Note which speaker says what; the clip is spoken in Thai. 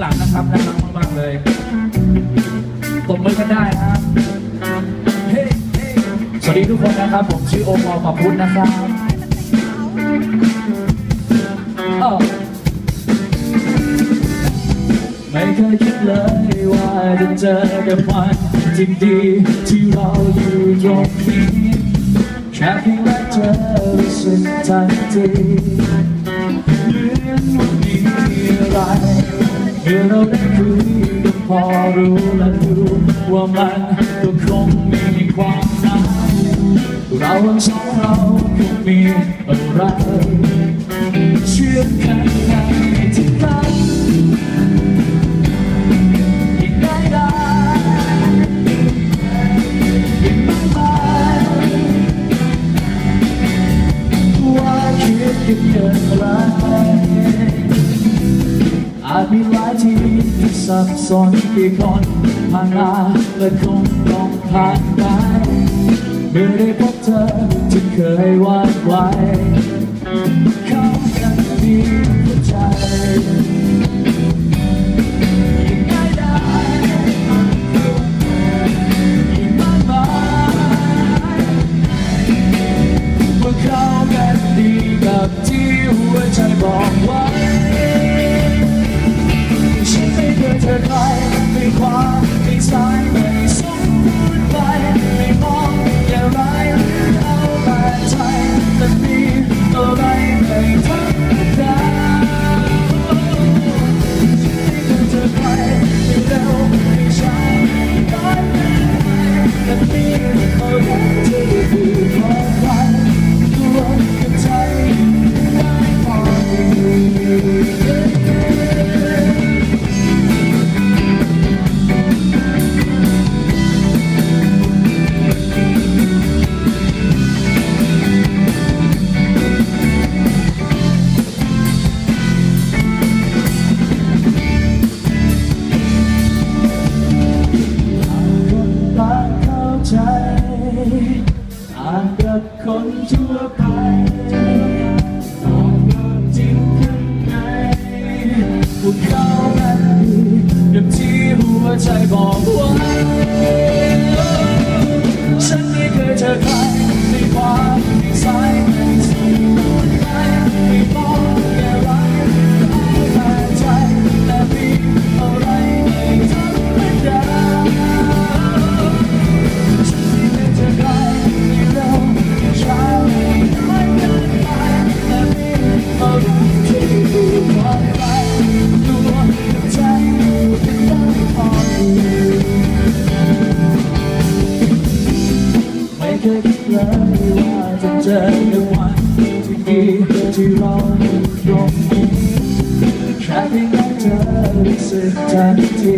Speaker 1: หลังนะครับน่ารักมากๆเลยตบมือกันได้นะครับเฮ้เฮ้สวัสดีทุกคนนะครับ ผมชื่อโอมอขอบคุณนะครับไม่เคยคิดเลยว่าจะเจอกับวันที่ดีที่เราอยู่ตรงนี้แค่เพียงแค่เจอรู้สึกทันที เมื่อเราได้คุยกันพอรู้และรู้ว่ามันก็คงมีความหมายเราทั้งสองเราคงมีอะไรเชื่อมกันใน อาจมีหลายที่ที่สับสนที่คนผ่านมาและคงต้องผ่านไปเมื่อได้พบเธอที่เคยวาดไว้ อาจกับคนทั่วไป เคยคิดเลยว่าจะเจอในวันที่ดีที่เราอยู่ตรงนี้แค่เพียงเธอรู้สึกทันที